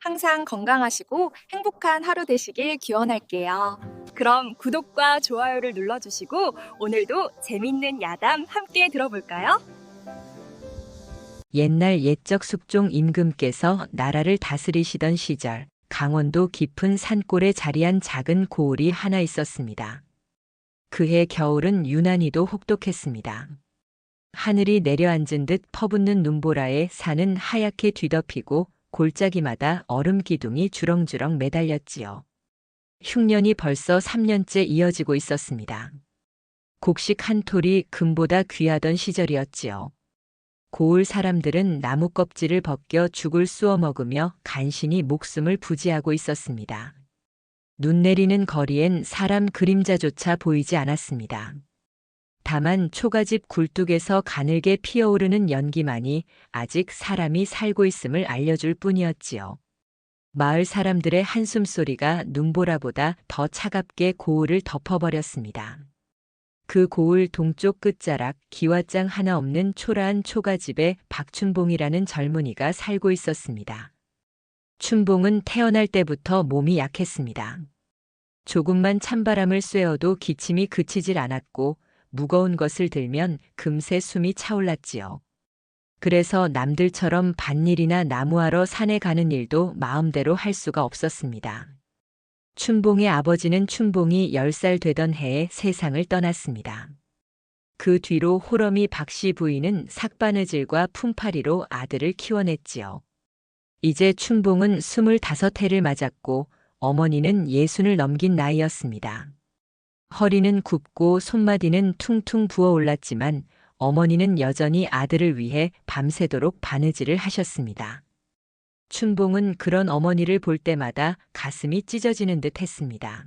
항상 건강하시고 행복한 하루 되시길 기원할게요. 그럼 구독과 좋아요를 눌러주시고 오늘도 재밌는 야담 함께 들어볼까요? 옛날 옛적 숙종 임금께서 나라를 다스리시던 시절 강원도 깊은 산골에 자리한 작은 고을이 하나 있었습니다. 그해 겨울은 유난히도 혹독했습니다. 하늘이 내려앉은 듯 퍼붓는 눈보라에 산은 하얗게 뒤덮이고 골짜기마다 얼음 기둥이 주렁주렁 매달렸지요. 흉년이 벌써 3년째 이어지고 있었습니다. 곡식 한 톨이 금보다 귀하던 시절이었지요. 고을 사람들은 나무 껍질을 벗겨 죽을 쑤어 먹으며 간신히 목숨을 부지하고 있었습니다. 눈 내리는 거리엔 사람 그림자조차 보이지 않았습니다. 다만 초가집 굴뚝에서 가늘게 피어오르는 연기만이 아직 사람이 살고 있음을 알려줄 뿐이었지요. 마을 사람들의 한숨소리가 눈보라보다 더 차갑게 고을을 덮어버렸습니다. 그 고을 동쪽 끝자락 기와장 하나 없는 초라한 초가집에 박춘봉이라는 젊은이가 살고 있었습니다. 춘봉은 태어날 때부터 몸이 약했습니다. 조금만 찬바람을 쐬어도 기침이 그치질 않았고 무거운 것을 들면 금세 숨이 차올랐지요. 그래서 남들처럼 밭일이나 나무하러 산에 가는 일도 마음대로 할 수가 없었습니다. 춘봉의 아버지는 춘봉이 10살 되던 해에 세상을 떠났습니다. 그 뒤로 호러미 박씨 부인은 삭바느질과 품팔이로 아들을 키워냈지요. 이제 춘봉은 25해를 맞았고 어머니는 예순을 넘긴 나이였습니다. 허리는 굽고 손마디는 퉁퉁 부어올랐지만 어머니는 여전히 아들을 위해 밤새도록 바느질을 하셨습니다. 춘봉은 그런 어머니를 볼 때마다 가슴이 찢어지는 듯 했습니다.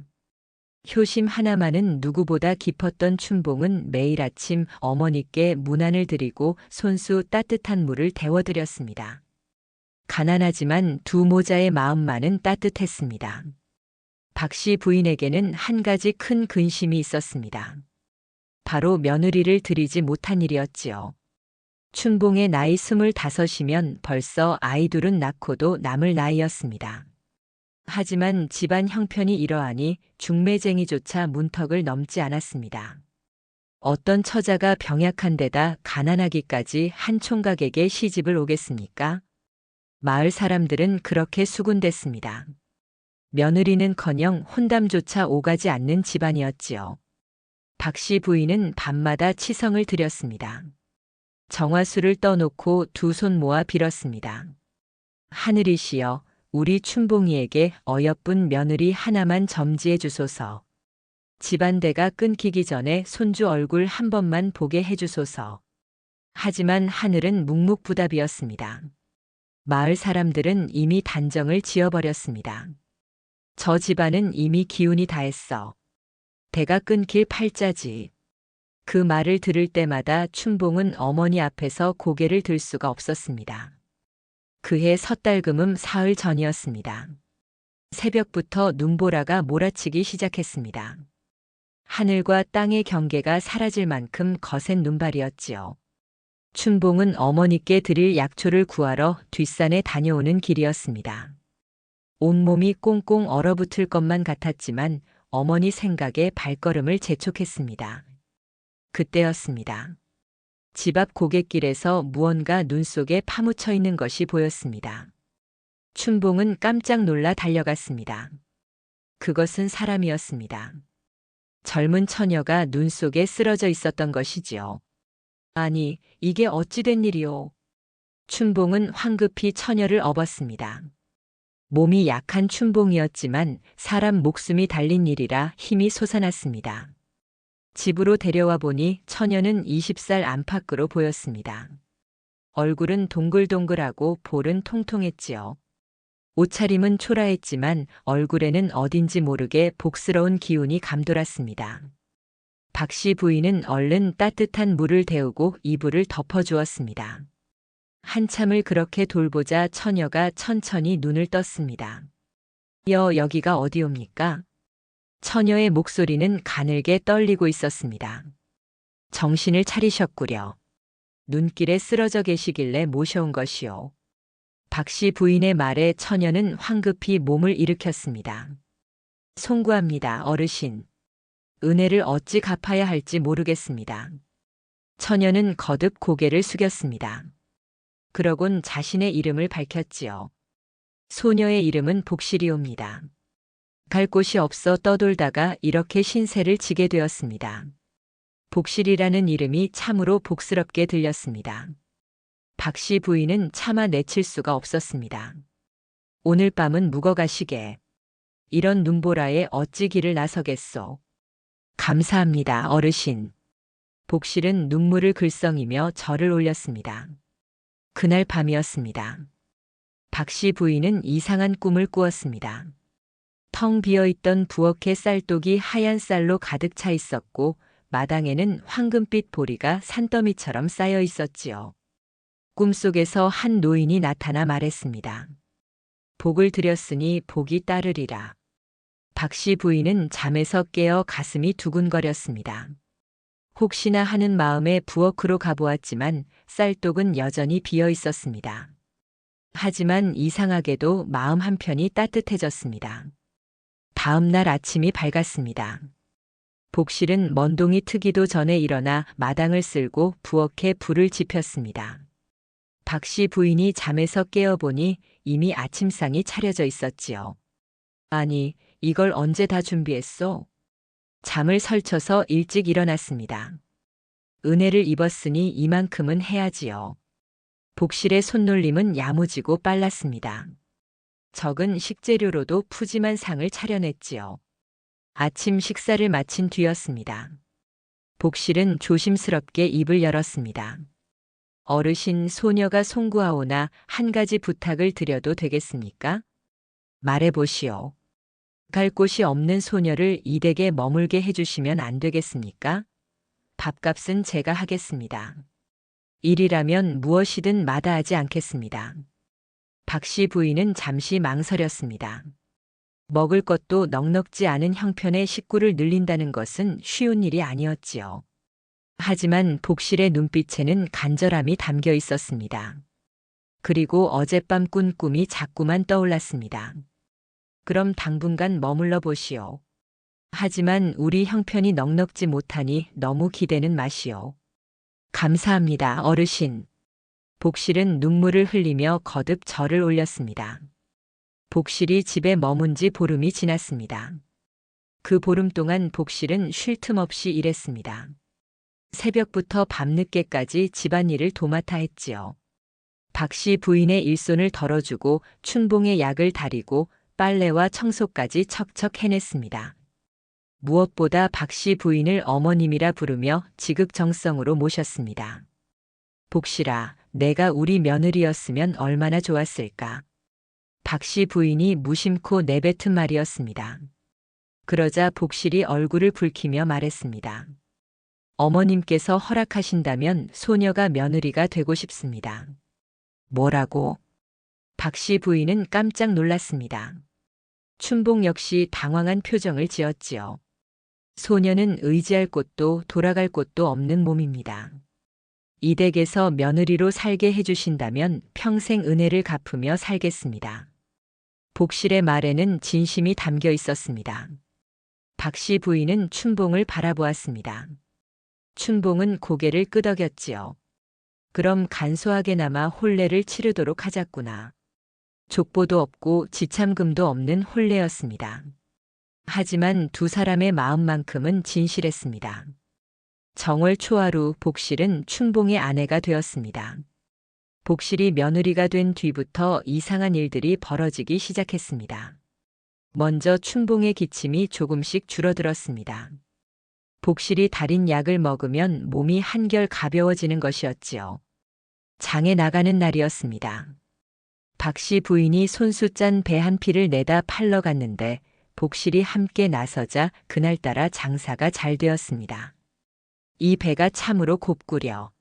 효심 하나만은 누구보다 깊었던 춘봉은 매일 아침 어머니께 문안을 드리고 손수 따뜻한 물을 데워드렸습니다. 가난하지만 두 모자의 마음만은 따뜻했습니다. 박씨 부인에게는 한 가지 큰 근심이 있었습니다. 바로 며느리를 들이지 못한 일이었지요. 춘봉의 나이 스물다섯이면 벌써 아이 둘은 낳고도 남을 나이였습니다. 하지만 집안 형편이 이러하니 중매쟁이조차 문턱을 넘지 않았습니다. 어떤 처자가 병약한 데다 가난하기까지 한 총각에게 시집을 오겠습니까? 마을 사람들은 그렇게 수군댔습니다. 며느리는커녕 혼담조차 오가지 않는 집안이었지요. 박씨 부인은 밤마다 치성을 드렸습니다. 정화수를 떠놓고 두 손 모아 빌었습니다. 하늘이시여, 우리 춘봉이에게 어여쁜 며느리 하나만 점지해 주소서. 집안대가 끊기기 전에 손주 얼굴 한 번만 보게 해주소서. 하지만 하늘은 묵묵부답이었습니다. 마을 사람들은 이미 단정을 지어버렸습니다. 저 집안은 이미 기운이 다했어. 대가 끊길 팔자지. 그 말을 들을 때마다 춘봉은 어머니 앞에서 고개를 들 수가 없었습니다. 그해 섣달금음 사흘 전이었습니다. 새벽부터 눈보라가 몰아치기 시작했습니다. 하늘과 땅의 경계가 사라질 만큼 거센 눈발이었지요. 춘봉은 어머니께 드릴 약초를 구하러 뒷산에 다녀오는 길이었습니다. 온몸이 꽁꽁 얼어붙을 것만 같았지만 어머니 생각에 발걸음을 재촉했습니다. 그때였습니다. 집 앞 고갯길에서 무언가 눈 속에 파묻혀 있는 것이 보였습니다. 춘봉은 깜짝 놀라 달려갔습니다. 그것은 사람이었습니다. 젊은 처녀가 눈 속에 쓰러져 있었던 것이지요. 아니, 이게 어찌된 일이오? 춘봉은 황급히 처녀를 업었습니다. 몸이 약한 춘봉이었지만 사람 목숨이 달린 일이라 힘이 솟아났습니다. 집으로 데려와 보니 처녀는 20살 안팎으로 보였습니다. 얼굴은 동글동글하고 볼은 통통했지요. 옷차림은 초라했지만 얼굴에는 어딘지 모르게 복스러운 기운이 감돌았습니다. 박씨 부인은 얼른 따뜻한 물을 데우고 이불을 덮어주었습니다. 한참을 그렇게 돌보자 처녀가 천천히 눈을 떴습니다. 여, 여기가 어디옵니까? 처녀의 목소리는 가늘게 떨리고 있었습니다. 정신을 차리셨구려. 눈길에 쓰러져 계시길래 모셔온 것이오. 박씨 부인의 말에 처녀는 황급히 몸을 일으켰습니다. 송구합니다, 어르신. 은혜를 어찌 갚아야 할지 모르겠습니다. 처녀는 거듭 고개를 숙였습니다. 그러곤 자신의 이름을 밝혔지요. 소녀의 이름은 복실이옵니다. 갈 곳이 없어 떠돌다가 이렇게 신세를 지게 되었습니다. 복실이라는 이름이 참으로 복스럽게 들렸습니다. 박씨 부인은 차마 내칠 수가 없었습니다. 오늘 밤은 묵어가시게. 이런 눈보라에 어찌 길을 나서겠소. 감사합니다, 어르신. 복실은 눈물을 글썽이며 절을 올렸습니다. 그날 밤이었습니다. 박 씨 부인은 이상한 꿈을 꾸었습니다. 텅 비어 있던 부엌에 쌀독이 하얀 쌀로 가득 차 있었고 마당에는 황금빛 보리가 산더미처럼 쌓여 있었지요. 꿈속에서 한 노인이 나타나 말했습니다. 복을 드렸으니 복이 따르리라. 박씨 부인은 잠에서 깨어 가슴이 두근거렸습니다. 혹시나 하는 마음에 부엌으로 가보았지만 쌀독은 여전히 비어 있었습니다. 하지만 이상하게도 마음 한편이 따뜻해졌습니다. 다음 날 아침이 밝았습니다. 복실은 먼동이 트기도 전에 일어나 마당을 쓸고 부엌에 불을 지폈습니다. 박씨 부인이 잠에서 깨어보니 이미 아침상이 차려져 있었지요. 아니, 이걸 언제 다 준비했소? 잠을 설쳐서 일찍 일어났습니다. 은혜를 입었으니 이만큼은 해야지요. 복실의 손놀림은 야무지고 빨랐습니다. 적은 식재료로도 푸짐한 상을 차려냈지요. 아침 식사를 마친 뒤였습니다. 복실은 조심스럽게 입을 열었습니다. 어르신 소녀가 송구하오나 한 가지 부탁을 드려도 되겠습니까? 말해보시오. 갈 곳이 없는 소녀를 이 댁에 머물게 해주시면 안 되겠습니까? 밥값은 제가 하겠습니다. 일이라면 무엇이든 마다하지 않겠습니다. 박씨 부인은 잠시 망설였습니다. 먹을 것도 넉넉지 않은 형편의 식구를 늘린다는 것은 쉬운 일이 아니었지요. 하지만 복실의 눈빛에는 간절함이 담겨 있었습니다. 그리고 어젯밤 꾼 꿈이 자꾸만 떠올랐습니다. 그럼 당분간 머물러 보시오. 하지만 우리 형편이 넉넉지 못하니 너무 기대는 마시오. 감사합니다, 어르신. 복실은 눈물을 흘리며 거듭 절을 올렸습니다. 복실이 집에 머문 지 보름이 지났습니다. 그 보름 동안 복실은 쉴 틈 없이 일했습니다. 새벽부터 밤늦게까지 집안일을 도맡아 했지요. 박씨 부인의 일손을 덜어주고 춘봉의 약을 다리고 빨래와 청소까지 척척 해냈습니다. 무엇보다 박 씨 부인을 어머님이라 부르며 지극정성으로 모셨습니다. 복실아, 내가 우리 며느리였으면 얼마나 좋았을까. 박 씨 부인이 무심코 내뱉은 말이었습니다. 그러자 복실이 얼굴을 붉히며 말했습니다. 어머님께서 허락하신다면 소녀가 며느리가 되고 싶습니다. 뭐라고? 박 씨 부인은 깜짝 놀랐습니다. 춘봉 역시 당황한 표정을 지었지요. 소녀는 의지할 곳도 돌아갈 곳도 없는 몸입니다. 이 댁에서 며느리로 살게 해주신다면 평생 은혜를 갚으며 살겠습니다. 복실의 말에는 진심이 담겨 있었습니다. 박씨 부인은 춘봉을 바라보았습니다. 춘봉은 고개를 끄덕였지요. 그럼 간소하게나마 혼례를 치르도록 하자꾸나. 족보도 없고 지참금도 없는 혼례였습니다. 하지만 두 사람의 마음만큼은 진실했습니다. 정월 초하루 복실은 춘봉의 아내가 되었습니다. 복실이 며느리가 된 뒤부터 이상한 일들이 벌어지기 시작했습니다. 먼저 춘봉의 기침이 조금씩 줄어들었습니다. 복실이 달인 약을 먹으면 몸이 한결 가벼워지는 것이었지요. 장에 나가는 날이었습니다. 박씨 부인이 손수 짠 배 한 피를 내다 팔러 갔는데 복실이 함께 나서자 그날따라 장사가 잘 되었습니다. 이 배가 참으로 곱구려.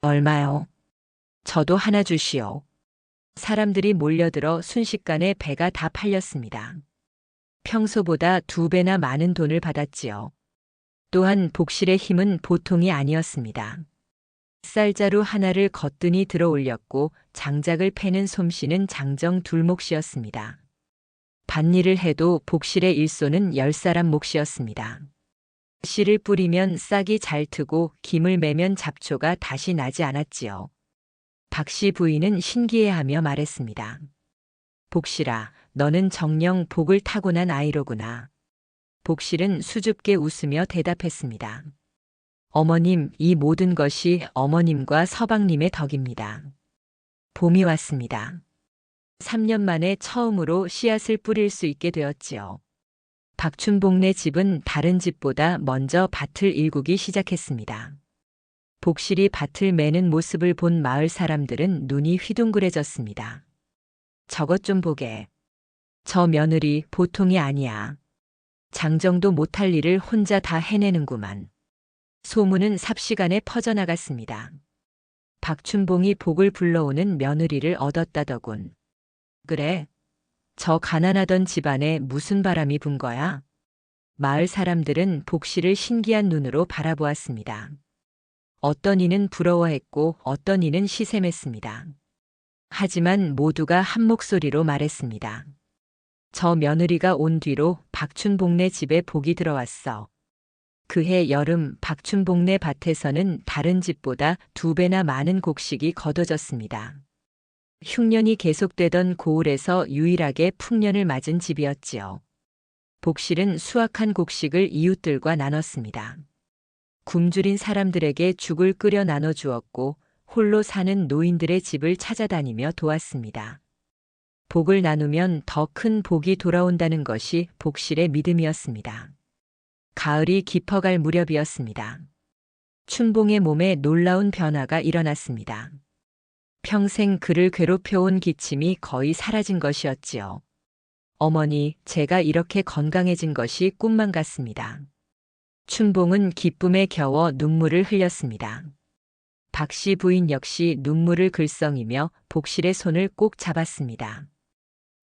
얼마요? 저도 하나 주시오. 사람들이 몰려들어 순식간에 배가 다 팔렸습니다. 평소보다 두 배나 많은 돈을 받았지요. 또한 복실의 힘은 보통이 아니었습니다. 쌀자루 하나를 거뜬히 들어 올렸고 장작을 패는 솜씨는 장정 둘 몫이었습니다. 밭일을 해도 복실의 일손은 열 사람 몫이었습니다. 씨를 뿌리면 싹이 잘 트고 김을 매면 잡초가 다시 나지 않았지요. 박씨 부인은 신기해하며 말했습니다. 복실아, 너는 정령 복을 타고난 아이로구나. 복실은 수줍게 웃으며 대답했습니다. 어머님, 이 모든 것이 어머님과 서방님의 덕입니다. 봄이 왔습니다. 3년 만에 처음으로 씨앗을 뿌릴 수 있게 되었지요. 박춘복네 집은 다른 집보다 먼저 밭을 일구기 시작했습니다. 복실이 밭을 매는 모습을 본 마을 사람들은 눈이 휘둥그레졌습니다. 저것 좀 보게. 저 며느리 보통이 아니야. 장정도 못할 일을 혼자 다 해내는구만. 소문은 삽시간에 퍼져나갔습니다. 박춘봉이 복을 불러오는 며느리를 얻었다더군. 그래. 저 가난하던 집안에 무슨 바람이 분 거야? 마을 사람들은 복씨를 신기한 눈으로 바라보았습니다. 어떤 이는 부러워했고 어떤 이는 시샘했습니다. 하지만 모두가 한 목소리로 말했습니다. 저 며느리가 온 뒤로 박춘복네 집에 복이 들어왔어. 그해 여름 박춘복네 밭에서는 다른 집보다 두 배나 많은 곡식이 거둬졌습니다. 흉년이 계속되던 고을에서 유일하게 풍년을 맞은 집이었지요. 복실은 수확한 곡식을 이웃들과 나눴습니다. 굶주린 사람들에게 죽을 끓여 나눠 주었고 홀로 사는 노인들의 집을 찾아다니며 도왔습니다. 복을 나누면 더 큰 복이 돌아온다는 것이 복실의 믿음이었습니다. 가을이 깊어갈 무렵이었습니다. 춘봉의 몸에 놀라운 변화가 일어났습니다. 평생 그를 괴롭혀온 기침이 거의 사라진 것이었지요. 어머니, 제가 이렇게 건강해진 것이 꿈만 같습니다. 춘봉은 기쁨에 겨워 눈물을 흘렸습니다. 박씨 부인 역시 눈물을 글썽이며 복실의 손을 꼭 잡았습니다.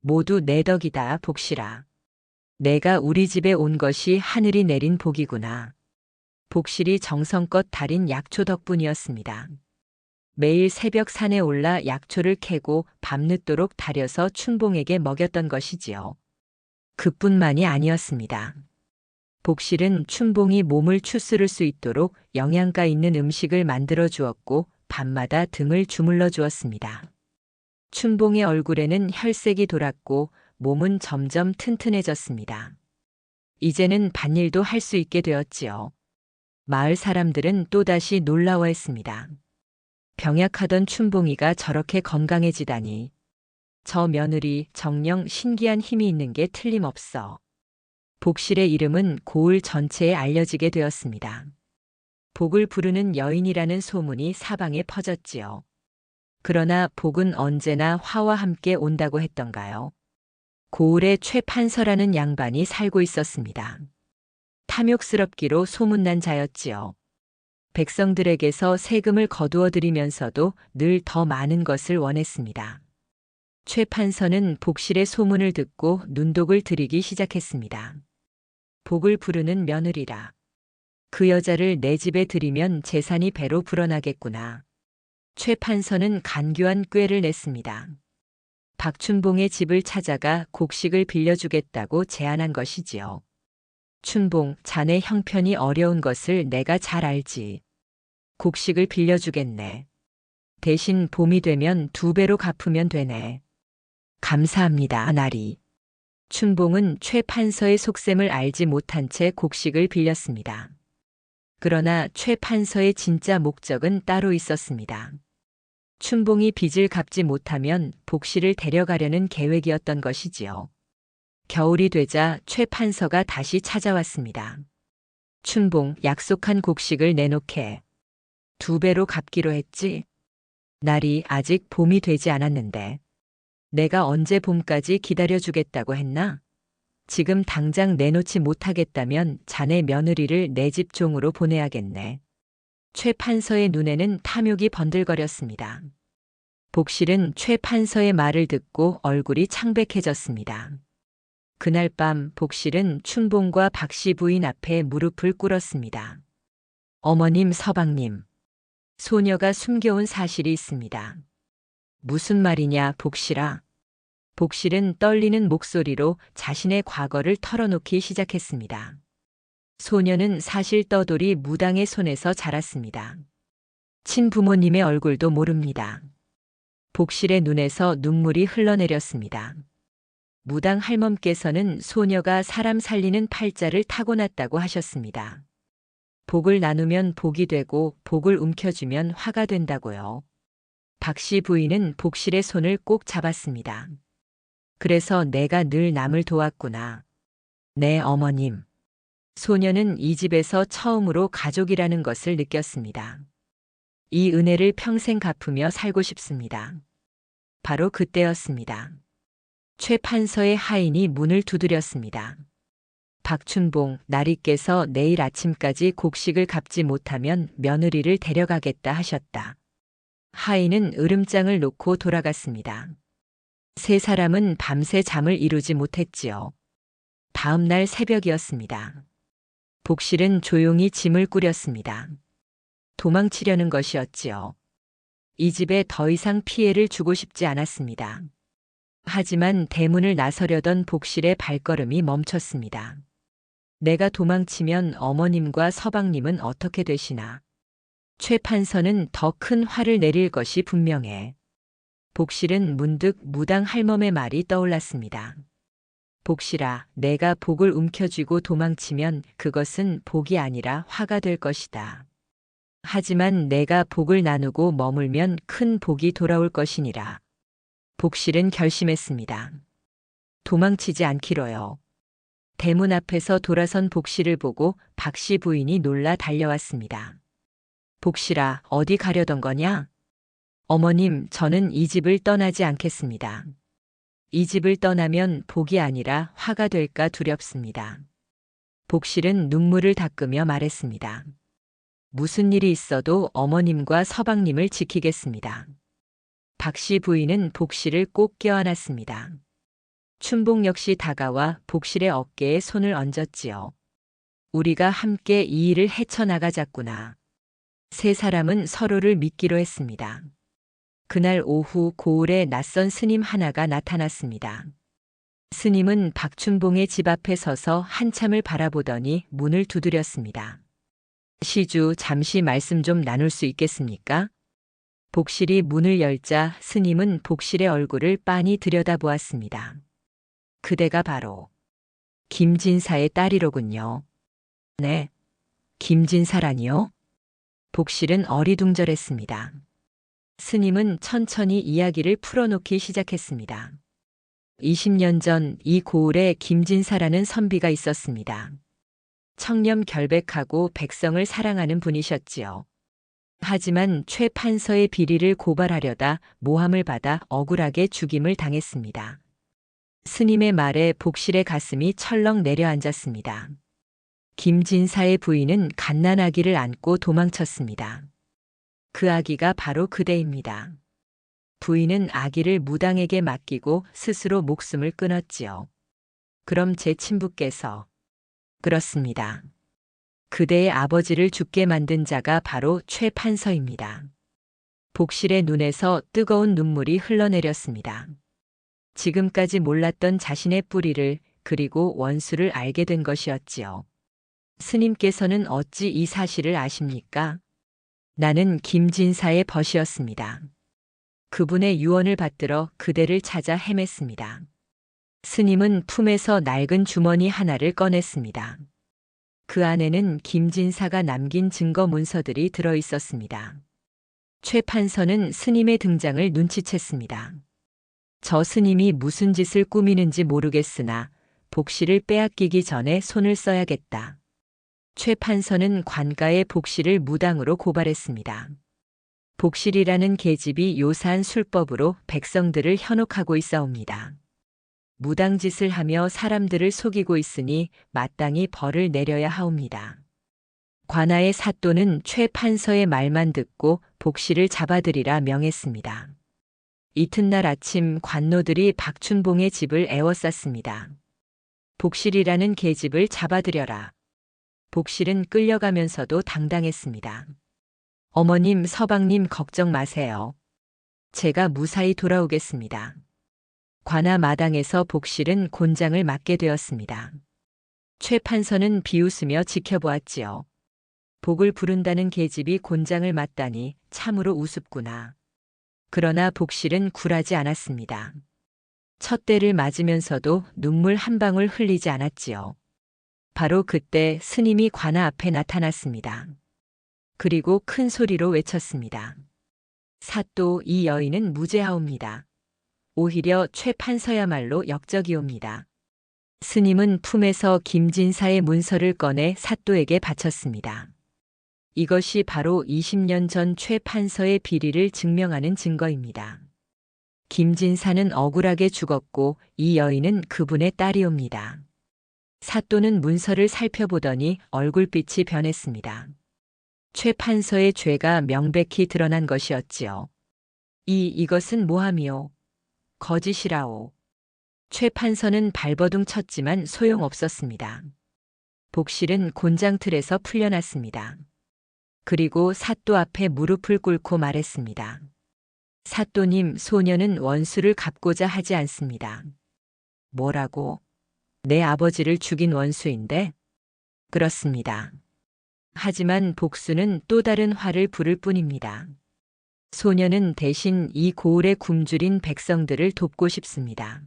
모두 내 덕이다, 복실아. 내가 우리 집에 온 것이 하늘이 내린 복이구나. 복실이 정성껏 달인 약초 덕분이었습니다. 매일 새벽 산에 올라 약초를 캐고 밤늦도록 달여서 춘봉에게 먹였던 것이지요. 그뿐만이 아니었습니다. 복실은 춘봉이 몸을 추스를 수 있도록 영양가 있는 음식을 만들어 주었고 밤마다 등을 주물러 주었습니다. 춘봉의 얼굴에는 혈색이 돌았고 몸은 점점 튼튼해졌습니다. 이제는 밭일도 할 수 있게 되었지요. 마을 사람들은 또다시 놀라워했습니다. 병약하던 춘봉이가 저렇게 건강해지다니. 저 며느리 정령 신기한 힘이 있는 게 틀림없어. 복실의 이름은 고을 전체에 알려지게 되었습니다. 복을 부르는 여인이라는 소문이 사방에 퍼졌지요. 그러나 복은 언제나 화와 함께 온다고 했던가요? 고을에 최판서라는 양반이 살고 있었습니다. 탐욕스럽기로 소문난 자였지요. 백성들에게서 세금을 거두어 들이면서도 늘 더 많은 것을 원했습니다. 최판서는 복실의 소문을 듣고 눈독을 들이기 시작했습니다. 복을 부르는 며느리라. 그 여자를 내 집에 들이면 재산이 배로 불어나겠구나. 최판서는 간교한 꾀를 냈습니다. 박춘봉의 집을 찾아가 곡식을 빌려주겠다고 제안한 것이지요. 춘봉, 자네 형편이 어려운 것을 내가 잘 알지. 곡식을 빌려주겠네. 대신 봄이 되면 두 배로 갚으면 되네. 감사합니다, 나리. 춘봉은 최 판서의 속셈을 알지 못한 채 곡식을 빌렸습니다. 그러나 최 판서의 진짜 목적은 따로 있었습니다. 춘봉이 빚을 갚지 못하면 복실을 데려가려는 계획이었던 것이지요. 겨울이 되자 최 판서가 다시 찾아왔습니다. 춘봉 약속한 곡식을 내놓게. 두 배로 갚기로 했지. 날이 아직 봄이 되지 않았는데. 내가 언제 봄까지 기다려주겠다고 했나? 지금 당장 내놓지 못하겠다면 자네 며느리를 내 집 종으로 보내야겠네. 최 판서의 눈에는 탐욕이 번들거렸습니다. 복실은 최 판서의 말을 듣고 얼굴이 창백해졌습니다. 그날 밤 복실은 춘봉과 박씨 부인 앞에 무릎을 꿇었습니다. 어머님 서방님. 소녀가 숨겨온 사실이 있습니다. 무슨 말이냐, 복실아. 복실은 떨리는 목소리로 자신의 과거를 털어놓기 시작했습니다. 소녀는 사실 떠돌이 무당의 손에서 자랐습니다. 친부모님의 얼굴도 모릅니다. 복실의 눈에서 눈물이 흘러내렸습니다. 무당 할멈께서는 소녀가 사람 살리는 팔자를 타고났다고 하셨습니다. 복을 나누면 복이 되고 복을 움켜쥐면 화가 된다고요. 박씨 부인은 복실의 손을 꼭 잡았습니다. 그래서 내가 늘 남을 도왔구나. 네, 어머님. 소녀는 이 집에서 처음으로 가족이라는 것을 느꼈습니다. 이 은혜를 평생 갚으며 살고 싶습니다. 바로 그때였습니다. 최 판서의 하인이 문을 두드렸습니다. 박춘봉, 나리께서 내일 아침까지 곡식을 갚지 못하면 며느리를 데려가겠다 하셨다. 하인은 으름장을 놓고 돌아갔습니다. 세 사람은 밤새 잠을 이루지 못했지요. 다음 날 새벽이었습니다. 복실은 조용히 짐을 꾸렸습니다. 도망치려는 것이었지요. 이 집에 더 이상 피해를 주고 싶지 않았습니다. 하지만 대문을 나서려던 복실의 발걸음이 멈췄습니다. 내가 도망치면 어머님과 서방님은 어떻게 되시나? 최 판서는 더 큰 화를 내릴 것이 분명해. 복실은 문득 무당 할멈의 말이 떠올랐습니다. 복실아, 내가 복을 움켜쥐고 도망치면 그것은 복이 아니라 화가 될 것이다. 하지만 내가 복을 나누고 머물면 큰 복이 돌아올 것이니라. 복실은 결심했습니다. 도망치지 않기로요. 대문 앞에서 돌아선 복실을 보고 박씨 부인이 놀라 달려왔습니다. 복실아, 어디 가려던 거냐? 어머님, 저는 이 집을 떠나지 않겠습니다. 이 집을 떠나면 복이 아니라 화가 될까 두렵습니다. 복실은 눈물을 닦으며 말했습니다. 무슨 일이 있어도 어머님과 서방님을 지키겠습니다. 박씨 부인은 복실을 꼭 껴안았습니다. 춘봉 역시 다가와 복실의 어깨에 손을 얹었지요. 우리가 함께 이 일을 헤쳐나가자꾸나. 세 사람은 서로를 믿기로 했습니다. 그날 오후 고을에 낯선 스님 하나가 나타났습니다. 스님은 박춘봉의 집 앞에 서서 한참을 바라보더니 문을 두드렸습니다. 시주 잠시 말씀 좀 나눌 수 있겠습니까? 복실이 문을 열자 스님은 복실의 얼굴을 빤히 들여다보았습니다. 그대가 바로 김진사의 딸이로군요. 네. 김진사라니요? 복실은 어리둥절했습니다. 스님은 천천히 이야기를 풀어놓기 시작했습니다. 20년 전 이 고을에 김진사라는 선비가 있었습니다. 청렴 결백하고 백성을 사랑하는 분이셨지요. 하지만 최 판서의 비리를 고발하려다 모함을 받아 억울하게 죽임을 당했습니다. 스님의 말에 복실의 가슴이 철렁 내려앉았습니다. 김진사의 부인은 갓난아기를 안고 도망쳤습니다. 그 아기가 바로 그대입니다. 부인은 아기를 무당에게 맡기고 스스로 목숨을 끊었지요. 그럼 제 친부께서 그렇습니다. 그대의 아버지를 죽게 만든 자가 바로 최 판서입니다. 복실의 눈에서 뜨거운 눈물이 흘러내렸습니다. 지금까지 몰랐던 자신의 뿌리를 그리고 원수를 알게 된 것이었지요. 스님께서는 어찌 이 사실을 아십니까? 나는 김진사의 벗이었습니다. 그분의 유언을 받들어 그대를 찾아 헤맸습니다. 스님은 품에서 낡은 주머니 하나를 꺼냈습니다. 그 안에는 김진사가 남긴 증거 문서들이 들어 있었습니다. 최 판서는 스님의 등장을 눈치챘습니다. 저 스님이 무슨 짓을 꾸미는지 모르겠으나 복실을 빼앗기기 전에 손을 써야겠다. 최 판서는 관가의 복실을 무당으로 고발했습니다. 복실이라는 계집이 요사한 술법으로 백성들을 현혹하고 있사옵니다. 무당짓을 하며 사람들을 속이고 있으니 마땅히 벌을 내려야 하옵니다. 관아의 사또는 최 판서의 말만 듣고 복실을 잡아들이라 명했습니다. 이튿날 아침 관노들이 박춘봉의 집을 애워쌌습니다. 복실이라는 계집을 잡아들여라. 복실은 끌려가면서도 당당했습니다. 어머님, 서방님 걱정 마세요. 제가 무사히 돌아오겠습니다. 관아 마당에서 복실은 곤장을 맡게 되었습니다. 최 판서는 비웃으며 지켜보았지요. 복을 부른다는 계집이 곤장을 맡다니 참으로 우습구나. 그러나 복실은 굴하지 않았습니다. 첫 대를 맞으면서도 눈물 한 방울 흘리지 않았지요. 바로 그때 스님이 관아 앞에 나타났습니다. 그리고 큰 소리로 외쳤습니다. 사또 이 여인은 무죄하옵니다. 오히려 최 판서야말로 역적이옵니다. 스님은 품에서 김진사의 문서를 꺼내 사또에게 바쳤습니다. 이것이 바로 20년 전 최 판서의 비리를 증명하는 증거입니다. 김진사는 억울하게 죽었고 이 여인은 그분의 딸이옵니다. 사또는 문서를 살펴보더니 얼굴빛이 변했습니다. 최 판서의 죄가 명백히 드러난 것이었지요. 이 이것은 모함이요. 거짓이라오. 최 판서는 발버둥 쳤지만 소용없었습니다. 복실은 곤장틀에서 풀려났습니다. 그리고 사또 앞에 무릎을 꿇고 말했습니다. 사또님, 소녀는 원수를 갚고자 하지 않습니다. 뭐라고? 내 아버지를 죽인 원수인데? 그렇습니다. 하지만 복수는 또 다른 화를 부를 뿐입니다. 소녀는 대신 이 고을에 굶주린 백성들을 돕고 싶습니다.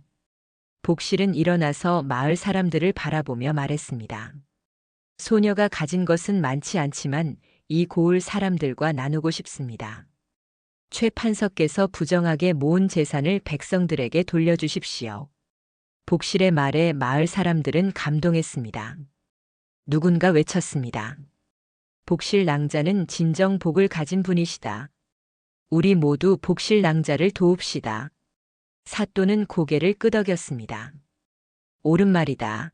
복실은 일어나서 마을 사람들을 바라보며 말했습니다. 소녀가 가진 것은 많지 않지만 이 고을 사람들과 나누고 싶습니다. 최 판서께서 부정하게 모은 재산을 백성들에게 돌려주십시오. 복실의 말에 마을 사람들은 감동했습니다. 누군가 외쳤습니다. 복실 낭자는 진정 복을 가진 분이시다. 우리 모두 복실 낭자를 도웁시다. 사또는 고개를 끄덕였습니다. 옳은 말이다.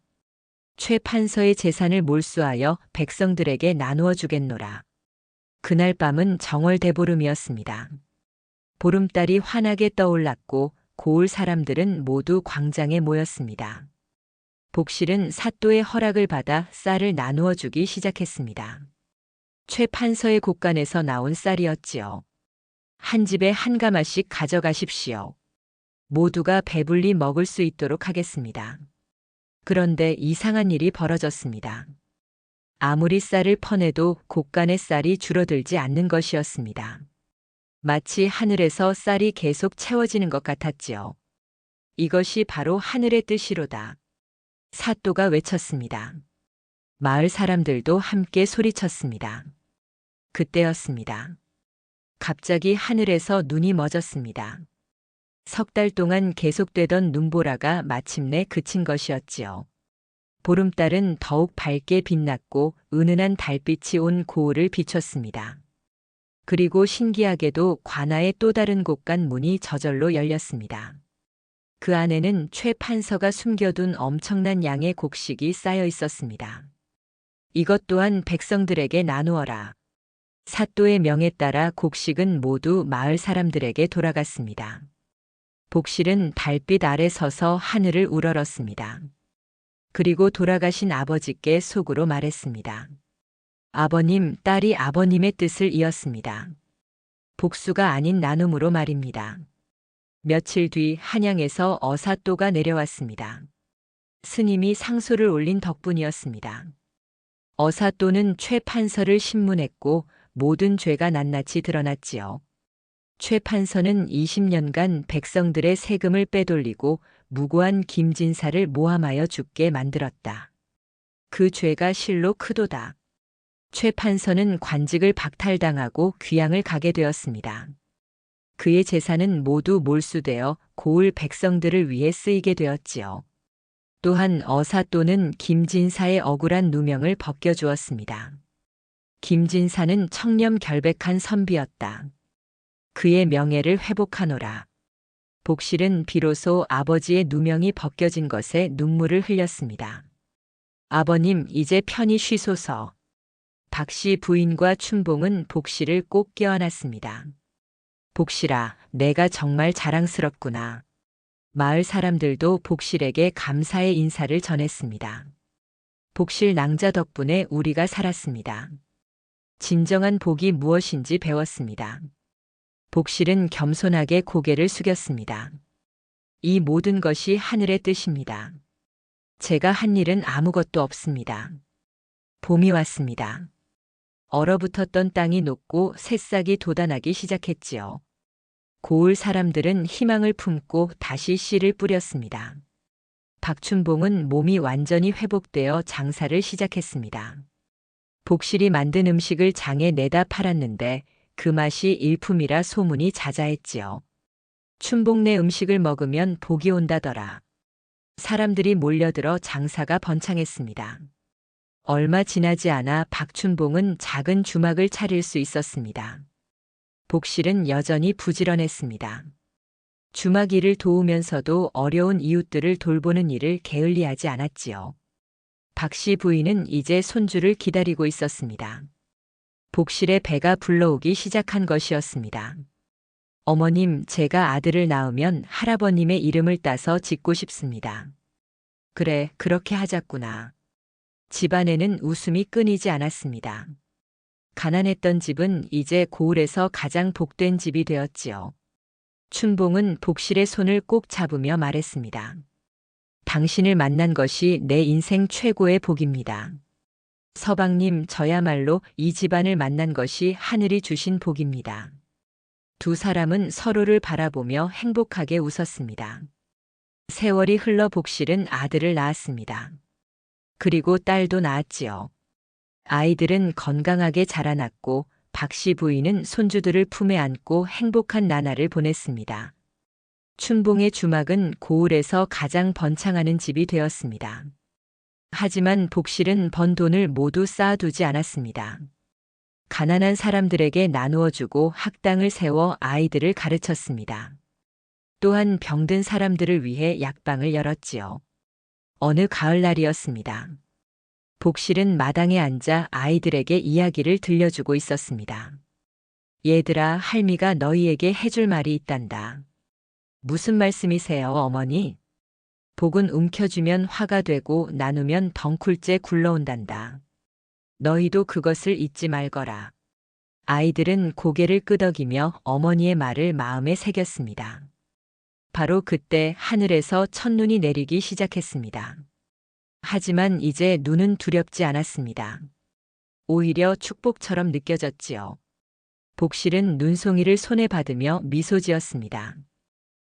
최 판서의 재산을 몰수하여 백성들에게 나누어 주겠노라. 그날 밤은 정월 대보름이었습니다. 보름달이 환하게 떠올랐고 고을 사람들은 모두 광장에 모였습니다. 복실은 사또의 허락을 받아 쌀을 나누어 주기 시작했습니다. 최 판서의 곳간에서 나온 쌀이었지요. 한 집에 한 가마씩 가져가십시오. 모두가 배불리 먹을 수 있도록 하겠습니다. 그런데 이상한 일이 벌어졌습니다. 아무리 쌀을 퍼내도 곳간의 쌀이 줄어들지 않는 것이었습니다. 마치 하늘에서 쌀이 계속 채워지는 것 같았지요. 이것이 바로 하늘의 뜻이로다. 사또가 외쳤습니다. 마을 사람들도 함께 소리쳤습니다. 그때였습니다. 갑자기 하늘에서 눈이 멎었습니다. 석 달 동안 계속되던 눈보라가 마침내 그친 것이었지요. 보름달은 더욱 밝게 빛났고 은은한 달빛이 온 고을을 비췄습니다. 그리고 신기하게도 관아의 또 다른 곳간 문이 저절로 열렸습니다. 그 안에는 최 판서가 숨겨둔 엄청난 양의 곡식이 쌓여 있었습니다. 이것 또한 백성들에게 나누어라. 사또의 명에 따라 곡식은 모두 마을 사람들에게 돌아갔습니다. 복실은 달빛 아래 서서 하늘을 우러렀습니다. 그리고 돌아가신 아버지께 속으로 말했습니다. 아버님, 딸이 아버님의 뜻을 이었습니다. 복수가 아닌 나눔으로 말입니다. 며칠 뒤 한양에서 어사또가 내려왔습니다. 스님이 상소를 올린 덕분이었습니다. 어사또는 최 판서를 신문했고 모든 죄가 낱낱이 드러났지요. 최 판서는 20년간 백성들의 세금을 빼돌리고 무고한 김진사를 모함하여 죽게 만들었다. 그 죄가 실로 크도다. 최 판서는 관직을 박탈당하고 귀양을 가게 되었습니다. 그의 재산은 모두 몰수되어 고을 백성들을 위해 쓰이게 되었지요. 또한 어사 또는 김진사의 억울한 누명을 벗겨주었습니다. 김진사는 청렴 결백한 선비였다. 그의 명예를 회복하노라. 복실은 비로소 아버지의 누명이 벗겨진 것에 눈물을 흘렸습니다. 아버님, 이제 편히 쉬소서. 박씨 부인과 춘봉은 복실을 꼭 껴안았습니다. 복실아, 내가 정말 자랑스럽구나. 마을 사람들도 복실에게 감사의 인사를 전했습니다. 복실 낭자 덕분에 우리가 살았습니다. 진정한 복이 무엇인지 배웠습니다. 복실은 겸손하게 고개를 숙였습니다. 이 모든 것이 하늘의 뜻입니다. 제가 한 일은 아무것도 없습니다. 봄이 왔습니다. 얼어붙었던 땅이 녹고 새싹이 돋아나기 시작했지요. 고을 사람들은 희망을 품고 다시 씨를 뿌렸습니다. 박춘봉은 몸이 완전히 회복되어 장사를 시작했습니다. 복실이 만든 음식을 장에 내다 팔았는데 그 맛이 일품이라 소문이 자자했지요. 춘봉네 음식을 먹으면 복이 온다더라. 사람들이 몰려들어 장사가 번창했습니다. 얼마 지나지 않아 박춘봉은 작은 주막을 차릴 수 있었습니다. 복실은 여전히 부지런했습니다. 주막 일을 도우면서도 어려운 이웃들을 돌보는 일을 게을리하지 않았지요. 박씨 부인은 이제 손주를 기다리고 있었습니다. 복실의 배가 불러오기 시작한 것이었습니다. 어머님, 제가 아들을 낳으면 할아버님의 이름을 따서 짓고 싶습니다. 그래, 그렇게 하자꾸나. 집안에는 웃음이 끊이지 않았습니다. 가난했던 집은 이제 고을에서 가장 복된 집이 되었지요. 춘봉은 복실의 손을 꼭 잡으며 말했습니다. 당신을 만난 것이 내 인생 최고의 복입니다. 서방님, 저야말로 이 집안을 만난 것이 하늘이 주신 복입니다. 두 사람은 서로를 바라보며 행복하게 웃었습니다. 세월이 흘러 복실은 아들을 낳았습니다. 그리고 딸도 낳았지요. 아이들은 건강하게 자라났고 박씨 부인은 손주들을 품에 안고 행복한 나날을 보냈습니다. 춘봉의 주막은 고을에서 가장 번창하는 집이 되었습니다. 하지만 복실은 번 돈을 모두 쌓아두지 않았습니다. 가난한 사람들에게 나누어 주고 학당을 세워 아이들을 가르쳤습니다. 또한 병든 사람들을 위해 약방을 열었지요. 어느 가을날이었습니다. 복실은 마당에 앉아 아이들에게 이야기를 들려주고 있었습니다. 얘들아, 할미가 너희에게 해줄 말이 있단다. 무슨 말씀이세요, 어머니? 복은 움켜쥐면 화가 되고 나누면 덩굴째 굴러온단다. 너희도 그것을 잊지 말거라. 아이들은 고개를 끄덕이며 어머니의 말을 마음에 새겼습니다. 바로 그때 하늘에서 첫눈이 내리기 시작했습니다. 하지만 이제 눈은 두렵지 않았습니다. 오히려 축복처럼 느껴졌지요. 복실은 눈송이를 손에 받으며 미소 지었습니다.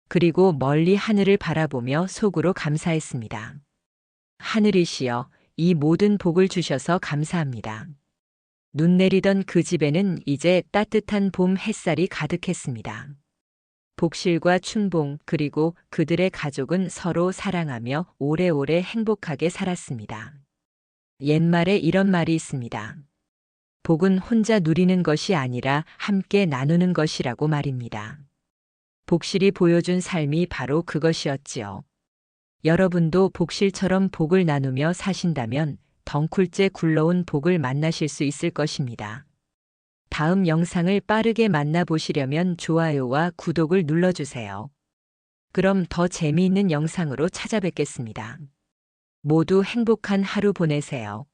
그리고 멀리 하늘을 바라보며 속으로 감사했습니다. 하늘이시여, 이 모든 복을 주셔서 감사합니다. 눈 내리던 그 집에는 이제 따뜻한 봄 햇살이 가득했습니다. 복실과 춘봉 그리고 그들의 가족은 서로 사랑하며 오래오래 행복하게 살았습니다. 옛말에 이런 말이 있습니다. 복은 혼자 누리는 것이 아니라 함께 나누는 것이라고 말입니다. 복실이 보여준 삶이 바로 그것이었지요. 여러분도 복실처럼 복을 나누며 사신다면 덩굴째 굴러온 복을 만나실 수 있을 것입니다. 다음 영상을 빠르게 만나보시려면 좋아요와 구독을 눌러주세요. 그럼 더 재미있는 영상으로 찾아뵙겠습니다. 모두 행복한 하루 보내세요.